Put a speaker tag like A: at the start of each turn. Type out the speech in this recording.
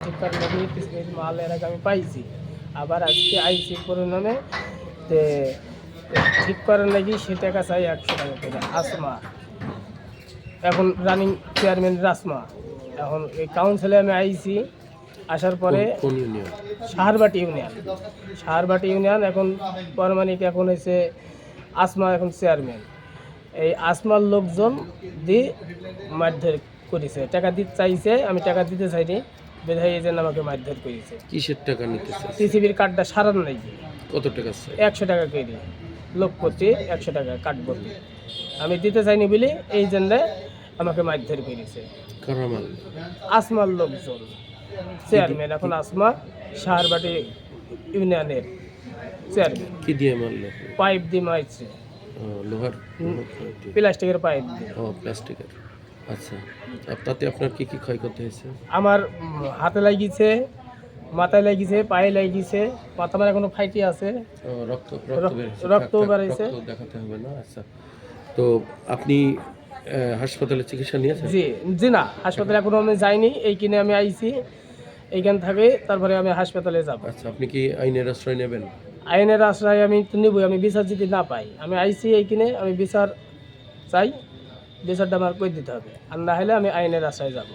A: কিসমিস মাল এর আগে আমি পাইছি। আবার আজকে আইসি পরিণামে তে ঠিক করার লাগি সে টাকা চাই একশো টাকা করে। আসমা। এখন রানিং চেয়ারম্যান রাসমা। এখন এই কাউন্সিলে আমি আইছি আসার পরে সাহারবাটি ইউনিয়ন সাহারবাটি ইউনিয়ন এখন পরমাণিক এখন হয়েছে আসমা এখন চেয়ারম্যান এই আসমার লোকজন দিয়ে মারধর করেছে। টাকা দিতে চাইছে আমি টাকা দিতে চাইনি। বিধায় এই জন্য আমাকে মারধর করেছে।
B: কিসের টাকা নিতে চাইছে?
A: কার্ডটা সারান নাই।
B: কত টাকা
A: একশো টাকা করে লোক প্রতি একশো টাকা কার্ড প্রতি আমি দিতে চাইনি বলে এই জন্য আমাকে মারধর করেছে। আসমার লোকজন চেয়ারম্যান এখন আসমা সাহারবাটি ইউনিয়নের চেয়ারম্যান।
B: কি দিয়ে মারলে?
A: পাইপ দিয়ে মারছে।
B: লোহার।
A: প্লাস্টিকের পাইপ দিয়ে।
B: ও প্লাস্টিকের। আচ্ছা তাতে আপনার কি কি ক্ষয়ক্ষতি হয়েছে?
A: আমার হাতে লাগিয়েছে মাথায় লাগিয়েছে পায়ে লাগিয়েছে মাথা আমার এখনও ফাইটি আছে।
B: রক্ত
A: রক্ত-।
B: রক্ত দেখাতে হবে না আচ্ছা। তো আপনি হাসপাতালে চিকিৎসা নিয়েছেন?
A: জি জি না হাসপাতালে এখনও আমি যাইনি এই কিনে আমি আইছি এইখান থেকে তারপরে আমি হাসপাতালে যাব।
B: আচ্ছা আপনি কি আইনের আশ্রয় নেবেন?
A: আইনের আশ্রয় আমি তো নিবই আমি বিচার যদি না পাই। আমি আইছি এই কিনে আমি বিচার চাই বিচারটা আমার কই দিতে হবে? আর না হলে আমি আইনের আশায় যাব।